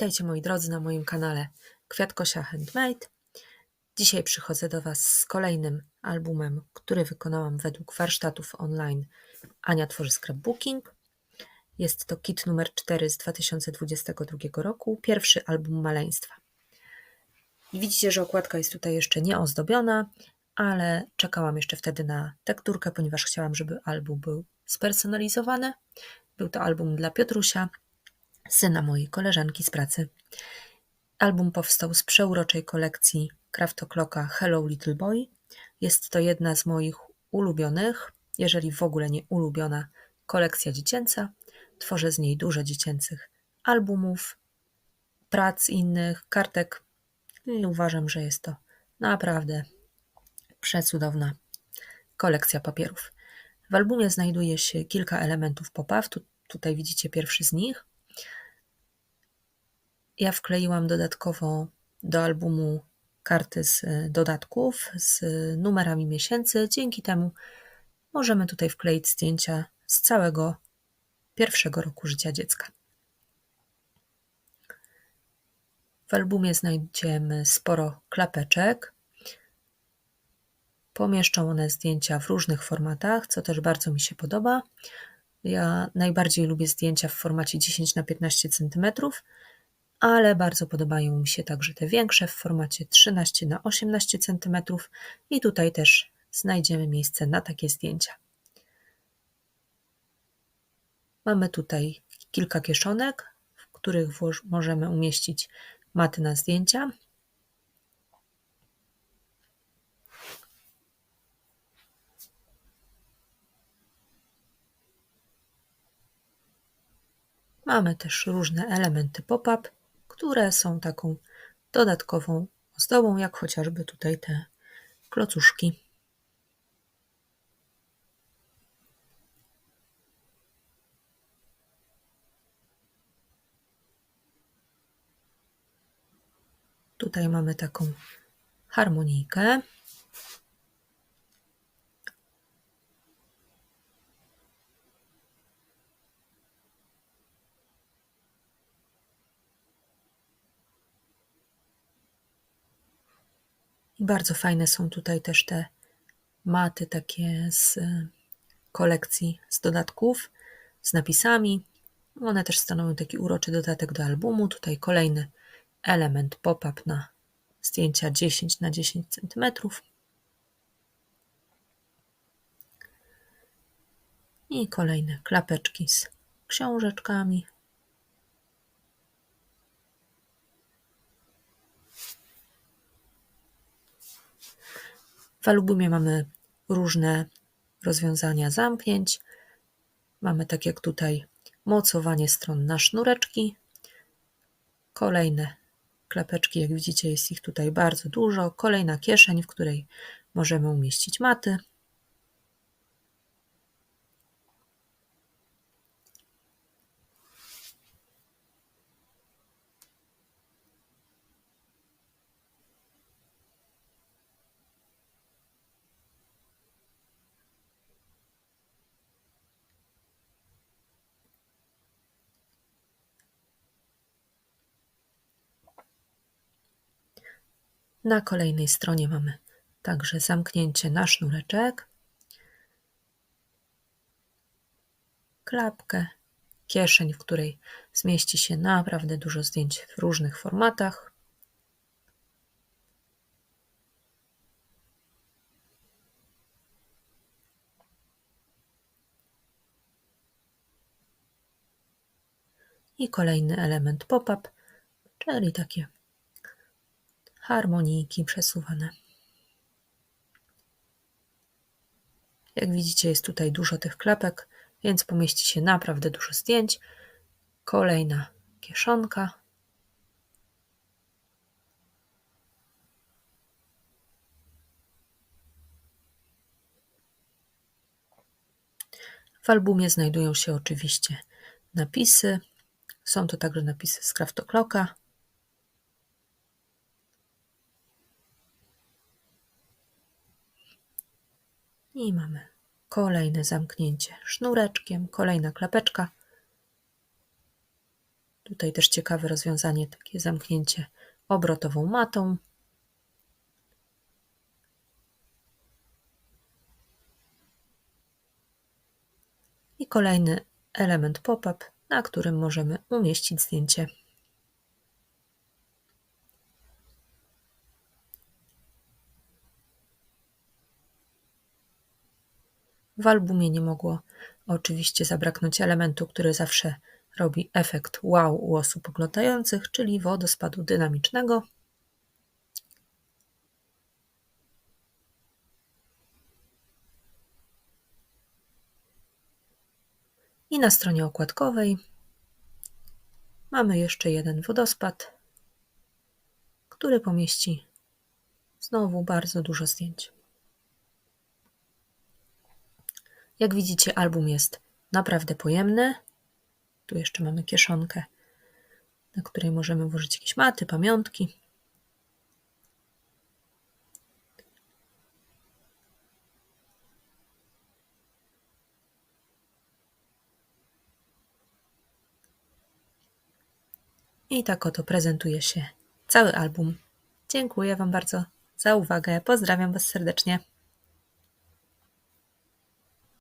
Witajcie moi drodzy na moim kanale Kwiatkosia Handmade. Dzisiaj przychodzę do Was z kolejnym albumem, który wykonałam według warsztatów online Ania tworzy scrapbooking. Jest to kit numer 4 z 2022 roku, pierwszy album maleństwa. I widzicie, że okładka jest tutaj jeszcze nie ozdobiona, ale czekałam jeszcze wtedy na tekturkę, ponieważ chciałam, żeby album był spersonalizowany. Był to album dla Piotrusia, syna mojej koleżanki z pracy. Album powstał z przeuroczej kolekcji Craftoclocka Hello Little Boy. Jest to jedna z moich ulubionych, jeżeli w ogóle nie ulubiona, kolekcja dziecięca. Tworzę z niej dużo dziecięcych albumów, prac innych, kartek i uważam, że jest to naprawdę przecudowna kolekcja papierów. W albumie znajduje się kilka elementów pop-up. Tu, tutaj widzicie pierwszy z nich. Ja wkleiłam dodatkowo do albumu karty z e, dodatków z numerami miesięcy. Dzięki temu możemy tutaj wkleić zdjęcia z całego pierwszego roku życia dziecka. W albumie znajdziemy sporo klapeczek. Pomieszczą one zdjęcia w różnych formatach, co też bardzo mi się podoba. Ja najbardziej lubię zdjęcia w formacie 10 na 15 cm, ale bardzo podobają mi się także te większe w formacie 13 na 18 cm i tutaj też znajdziemy miejsce na takie zdjęcia. Mamy tutaj kilka kieszonek, w których możemy umieścić maty na zdjęcia. Mamy też różne elementy pop-up, które są taką dodatkową ozdobą, jak chociażby tutaj te klocuszki. Tutaj mamy taką harmonijkę. I bardzo fajne są tutaj też te maty takie z kolekcji z dodatków, z napisami. One też stanowią taki uroczy dodatek do albumu. Tutaj kolejny element pop-up na zdjęcia 10 na 10 cm. I kolejne klapeczki z książeczkami. W albumie mamy różne rozwiązania zamknięć. Mamy tak jak tutaj mocowanie stron na sznureczki. Kolejne klapeczki, jak widzicie jest ich tutaj bardzo dużo. Kolejna kieszeń, w której możemy umieścić maty. Na kolejnej stronie mamy także zamknięcie na sznureczek, klapkę, kieszeń, w której zmieści się naprawdę dużo zdjęć w różnych formatach. I kolejny element pop-up, czyli takie harmonijki przesuwane. Jak widzicie, jest tutaj dużo tych klapek, więc pomieści się naprawdę dużo zdjęć. Kolejna kieszonka. W albumie znajdują się oczywiście napisy. Są to także napisy z Craftoclocka. I mamy kolejne zamknięcie sznureczkiem, kolejna klapeczka. Tutaj też ciekawe rozwiązanie, takie zamknięcie obrotową matą. I kolejny element pop-up, na którym możemy umieścić zdjęcie. W albumie nie mogło oczywiście zabraknąć elementu, który zawsze robi efekt wow u osób oglądających, czyli wodospadu dynamicznego. I na stronie okładkowej mamy jeszcze jeden wodospad, który pomieści znowu bardzo dużo zdjęć. Jak widzicie, album jest naprawdę pojemny. Tu jeszcze mamy kieszonkę, na której możemy włożyć jakieś maty, pamiątki. I tak oto prezentuje się cały album. Dziękuję Wam bardzo za uwagę. Pozdrawiam Was serdecznie.